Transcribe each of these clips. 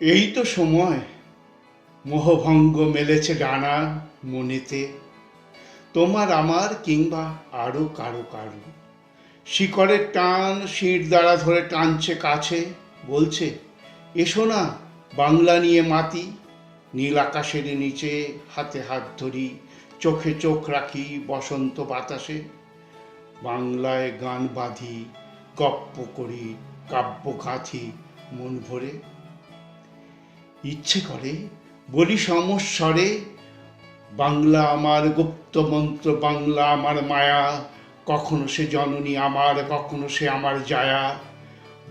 এই তো সময়। মোহভঙ্গ মেলেছে ডানা মনেতে। তোমার আমার কিংবা আরও কারও কারও। শিকড়ের টান শির দ্বারা ধরে টানছে কাছে। বলছে, এসো না, বাংলা নিয়ে মাতি। নীল আকাশের নিচে হাতে হাত ধরি, চোখে চোখ রাখি বসন্ত বাতাসে। বাংলায় গান বাঁধি, গপ্প করি কাব্য গাঁথি মন ভরে। ইচ্ছে করে, বলি সমস্বরে, বাংলা আমার গুপ্ত মন্ত্র, বাংলা আমার মায়া, কখনো সে জননী আমার, কখনো সে আমার জায়া।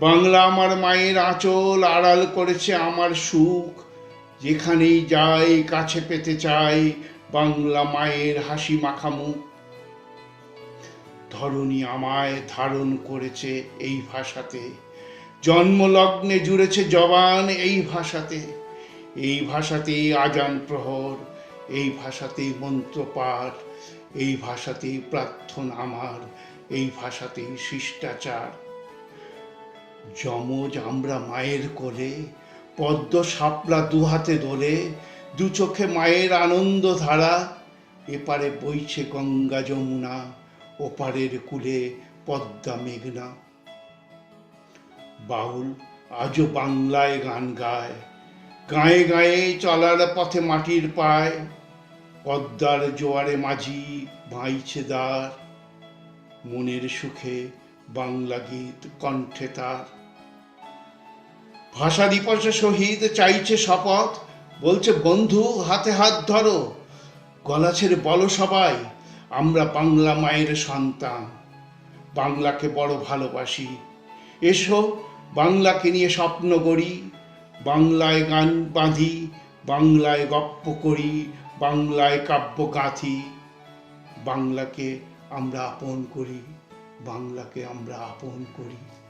বাংলা আমার মায়ের আঁচল আড়াল করেছে আমার সুখ, যেখানেই যাই, কাছে পেতে চাই, বাংলা মায়ের হাসি মাখা মুখ। ধরণী আমায় ধারণ করেছে এই ভাষাতে, জন্মলগ্নে জুড়েছে জবান এই ভাষাতে। এই ভাষাতেই আজান প্রহর, এই ভাষাতেই মন্ত্রপাঠ এই ভাষাতেই প্রার্থনা আমার, এই ভাষাতেই শিষ্টাচার। যমজ আমরা মায়ের কোলে, পদ্ম শাপলা দুহাতে দোলে, দু চোখে মায়ের আনন্দ ধারা, এপারে বইছে গঙ্গা যমুনা, ওপারের কুলে পদ্মা মেঘনা। বাউল আজও বাংলায় গান গায়। গায়ে গায়ে চলার পথে মাটির পায়, পদ্মার জোয়ারে মাঝি ভাইছে দ্বার মনের সুখে বাংলা গীত কণ্ঠে তার। ভাষা দিবসে শহীদ চাইছে শপথ, বলছে, বন্ধু, হাতে হাত ধরো গলা ছেড়ে বলো সবাই, আমরা বাংলা মায়ের সন্তান, বাংলাকে বড় ভালোবাসি। এসো, বাংলাকে নিয়ে স্বপ্ন গড়ি বাংলায় গান বাঁধি, বাংলায় গপ্প করি, বাংলায় কাব্য গাঁথি। বাংলাকে আমরা আপন করি, বাংলাকে আমরা আপন করি।